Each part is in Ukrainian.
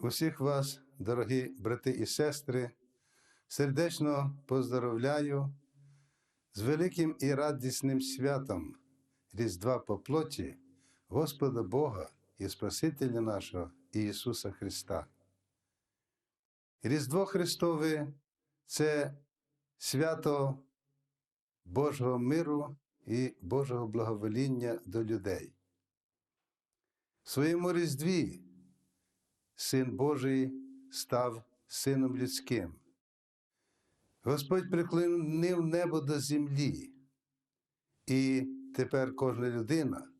Усіх вас, дорогі брати і сестри, сердечно поздоровляю з великим і радісним святом Різдва по плоті Господа Бога і Спасителя нашого Ісуса Христа. Різдво Христове це свято Божого миру і Божого благовоління до людей. В своєму Різдві Син Божий став Сином людським. Господь приклонив небо до землі, і тепер кожна людина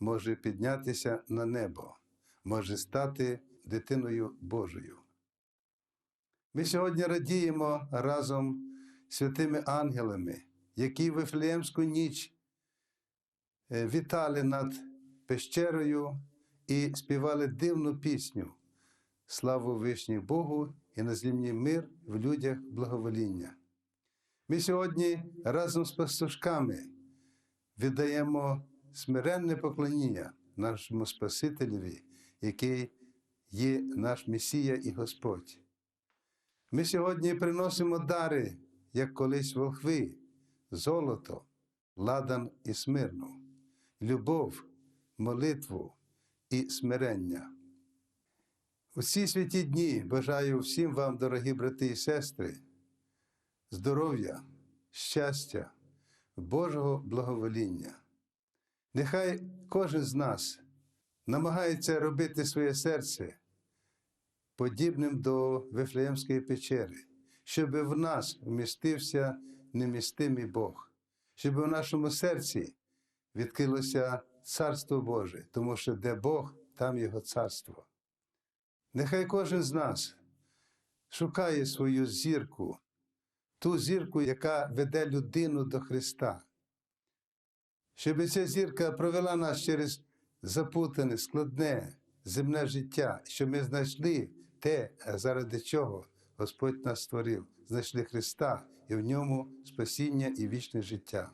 може піднятися на небо, може стати дитиною Божою. Ми сьогодні радіємо разом святими ангелами, які в Вифлеємську ніч е, вітали над пещерою і співали дивну пісню. Славу Вишній Богу і на землі мир в людях благовоління. Ми сьогодні разом з пастушками віддаємо смиренне поклоніння нашому Спасителеві, який є наш Месія і Господь. Ми сьогодні приносимо дари, як колись волхви, золото, ладан і смирну, любов, молитву і смирення. У ці святі дні бажаю всім вам, дорогі брати і сестри, здоров'я, щастя, Божого благовоління. Нехай кожен з нас намагається робити своє серце подібним до Вифлеємської печери, щоб в нас вмістився немістимий Бог, щоб в нашому серці відкрилося Царство Боже, тому що де Бог, там Його царство. Нехай кожен з нас шукає свою зірку, ту зірку, яка веде людину до Христа, щоб ця зірка провела нас через запутане, складне земне життя, щоб ми знайшли те, заради чого Господь нас створив, знайшли Христа і в ньому спасіння і вічне життя.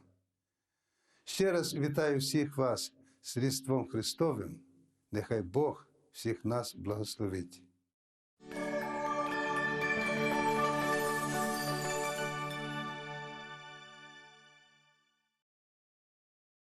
Ще раз вітаю всіх вас з Різдвом Христовим. Нехай Бог всіх нас благословить.